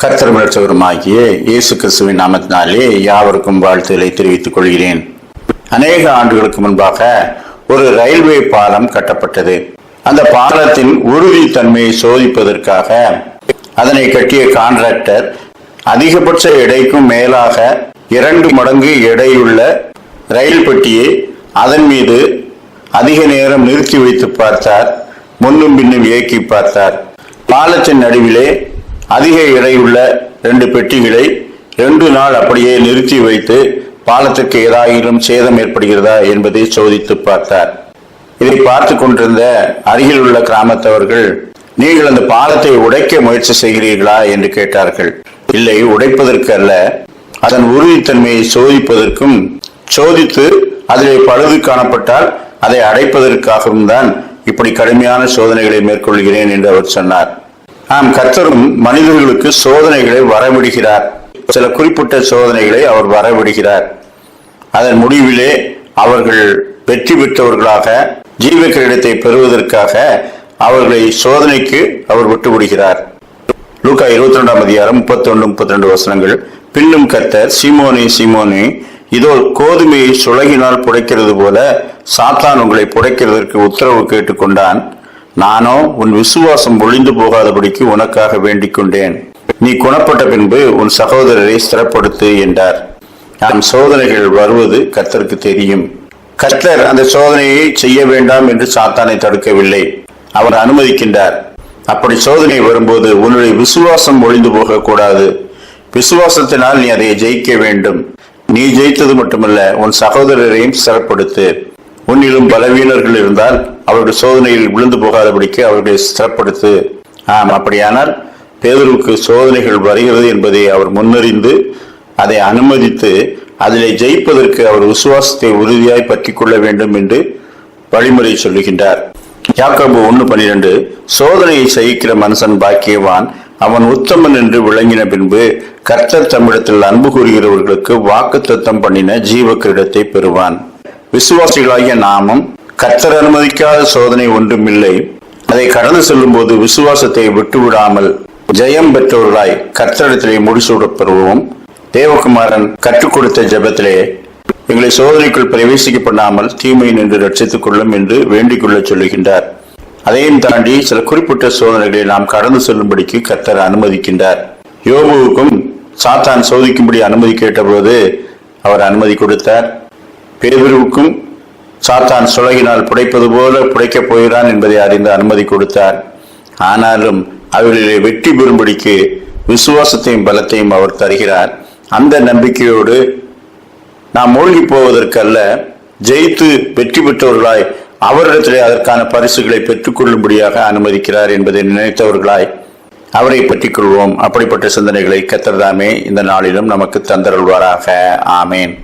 கர்த்தரமிழற்றவருமாகிய இயேசு கிறிஸ்துவின் நாமத்தினாலே யாவருக்கும் வாழ்த்துக்களை தெரிவித்துக் கொள்கிறேன். அநேக ஆண்டுகளுக்கு முன்பாக ஒரு ரயில்வே பாலம் கட்டப்பட்டது. அந்த பாலத்தின் உறுதித்தன்மையை சோதிப்பதற்காக அதனை கட்டிய கான்ட்ராக்டர் அதிகபட்ச எடைக்கும் மேலாக இரண்டு மடங்கு எடையுள்ள ரயில் பெட்டியை அதன் மீது அதிக நேரம் நிறுத்தி வைத்து பார்த்தார். முன்னும் பின்னும் இயக்கி பார்த்தார். பாலத்தின் நடுவிலே அதிக எடையுள்ள ரெண்டு பெட்டிகளை ரெண்டு நாள் அப்படியே நிறுத்தி வைத்து பாலத்துக்கு ஏதாயிலும் சேதம் ஏற்படுகிறதா என்பதை சோதித்து பார்த்தார். இதை பார்த்து கொண்டிருந்த அருகில் உள்ள கிராமத்தவர்கள் நீங்கள் அந்த பாலத்தை உடைக்க முயற்சி செய்கிறீர்களா? என்று கேட்டார்கள். இல்லை உடைப்பதற்கு அல்ல. அதன் உறுதித்தன்மையை சோதிப்பதற்கும் சோதித்து அதிலே பழுது காணப்பட்டால் அதை அடைப்பதற்காகவும் தான் இப்படி கடுமையான சோதனைகளை மேற்கொள்கிறேன் என்று அவர் சொன்னார். ஆம் கர்த்தரும் மனிதர்களுக்கு சோதனைகளை வரவிடுகிறார். சில குறிப்பிட்ட சோதனைகளை அவர் வரவிடுகிறார். அதன் முடிவிலே அவர்கள் வெற்றி பெற்றவர்களாக ஜீவ கிரீடத்தை பெறுவதற்காக அவர்களை சோதனைக்கு அவர் விட்டுவிடுகிறார். லூக்கா இருபத்தி ரெண்டாம் அதிகாரம் முப்பத்தி ஒன்று முப்பத்தி ரெண்டு வசனங்கள். பின்னும் கர்த்தர் சீமோனி சீமோனி இதோ கோதுமையை சுலகினால் புடைக்கிறது போல சாத்தான் உங்களை புடைக்கிறதற்கு உத்தரவு கேட்டுக்கொண்டான். நானோ உன் விசுவாசம் ஒளிந்து போகாதபடிக்கு உனக்காக வேண்டிக் கொண்டேன் நீ குணப்பட்ட பின்பு உன் சகோதரரை ஸ்திரப்படுத்து என்றார். நான் சோதனைகள் வருவது கர்த்தருக்கு தெரியும். கர்த்தர் அந்த சோதனையை செய்ய வேண்டாம் என்று சாத்தானை தடுக்கவில்லை. அவர் அனுமதிக்கின்றார். அப்படி சோதனை வரும்போது உன்னுடைய விசுவாசம் ஒளிந்து போகக்கூடாது. விசுவாசத்தினால் நீ அதை ஜெயிக்க வேண்டும். நீ ஜெயித்தது மட்டுமல்ல உன் சகோதரரையும் சிறப்படுத்து உன்னிலும் பலவீனர்கள் இருந்தால் அவருடைய சோதனையில் விழுந்து போகாதபடிக்கு அவர்களை சிறப்படுத்து ஆம் அப்படியானால் பேதருக்கு சோதனைகள் வருகிறது என்பதை அவர் முன்னறிந்து அதை அனுமதித்து அதிலே ஜெயிப்பதற்கு அவர் விசுவாசத்தை உறுதியாய் பற்றி கொள்ள வேண்டும் என்று வழிமுறை சொல்லுகின்றார். யாக்கோபு ஒன்று பன்னிரண்டு சோதனையை சகிக்கிற மனுஷன் பாக்கியவான் அவன் உத்தமன் என்று விளங்கின பின்பு கர்த்தர் தம்மிடத்தில் அன்பு கூறுகிறவர்களுக்கு வாக்கு தத்தம் பண்ணின ஜீவ கிரீடத்தை பெறுவான். விசுவாசிகளாகிய நாமும் கர்த்தர் அனுமதிக்காத சோதனை ஒன்றுமில்லை. அதை கடந்து செல்லும் போது விசுவாசத்தை விட்டுவிடாமல் ஜெயம் பெற்றவர்களாய் கர்த்தரிடத்திலே முடிசூடப் பெறுவோம் தேவகுமாரன் கற்றுக் கொடுத்த ஜெபத்திலே எங்களை சோதனைக்குள் பிரவேசிக்க பண்ணாமல் தீமை நின்று ரட்சித்துக் கொள்ளும் என்று வேண்டிக் கொள்ளச் சொல்லுகின்றார். அதையும் தாண்டி சில குறிப்பிட்ட சோதனைகளை நாம் கடந்து செல்லும்படிக்கு கர்த்தர் அனுமதிக்கின்றார். யோபுவுக்கும் சாத்தான் சோதிக்கும்படி அனுமதி கேட்டபோது அவர் அனுமதி கொடுத்தார். பேருவுக்கும் சாத்தான் சுழகினால் புடைப்பது போல புடைக்கப் போகிறான் என்பதை அறிந்து அனுமதி கொடுத்தார். ஆனாலும் அவர்களை வெற்றி பெறும்படிக்கு விசுவாசத்தையும் பலத்தையும் அவர் தருகிறார். அந்த நம்பிக்கையோடு நாம் மூழ்கி போவதற்கல்ல ஜெயித்து வெற்றி பெற்றவர்களாய் அவரிடத்திலே அதற்கான பரிசுகளை பெற்றுக்கொள்ளும்படியாக அனுமதிக்கிறார் என்பதை நினைத்தவர்களாய் அவரை பற்றி கொள்வோம். அப்படிப்பட்ட சிந்தனைகளை கத்தர்தாமே இந்த நாளிலும் நமக்கு தந்தருள்வாராக. ஆமேன்.